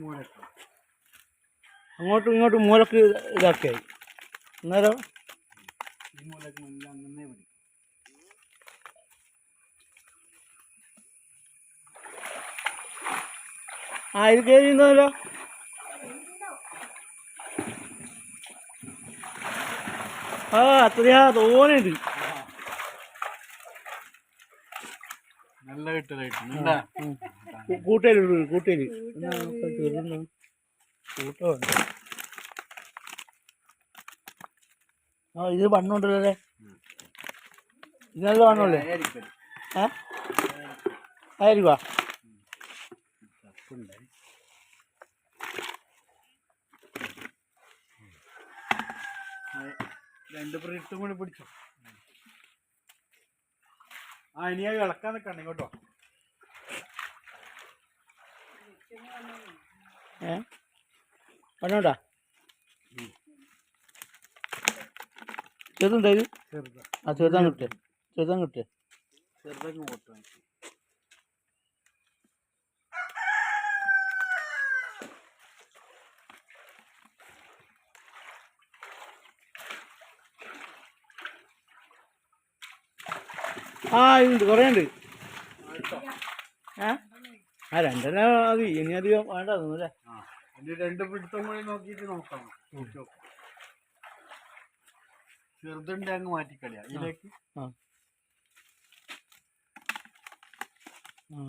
മൂലക്ക് അങ്ങോട്ടും ഇങ്ങോട്ടും മൂലക്ക് ഇതാക്കിയായി അന്നേരം ആ ഇത് കയറിയിരുന്നല്ലോ ആ അത്രയാ തോന്നുന്നുണ്ട് നല്ല കിട്ടലായിട്ട് എന്താ കൂട്ടൽ കൂട്ടൽ തീർന്നു കൂട്ടമുണ്ട്. ആ ഇത് വണ്ണുണ്ടല്ലേ അല്ലേ? ഇത് നല്ല വണ്ണമല്ലേ ഏ? ആയിരിക്കുവാ? രണ്ട് പ്രിട്ടും കൂടി പിടിച്ചോ? ആ ഇനി അത് ഇളക്കാൻ നിൽക്കണ്ട ഇങ്ങോട്ടോ ഏ? ഇത്? ചെറുതാ. ആ ചെറുതാൻ കിട്ടേ ചെറുതാൻ കിട്ടേ ചെറുതാക്കി ആ ഉണ്ട് കുറേ ഉണ്ട്. ഏ? ആ രണ്ടെണ്ണ അത് ഇനി അധികം വേണ്ട തോന്നുന്നല്ലേ രണ്ട് പിടുത്തം കൂടി നോക്കിയിട്ട് നോക്കാം. ചെറുതുണ്ട് അങ്ങ് മാറ്റിക്കളിയാ. ഇതിലേക്ക്. ആ. ആ.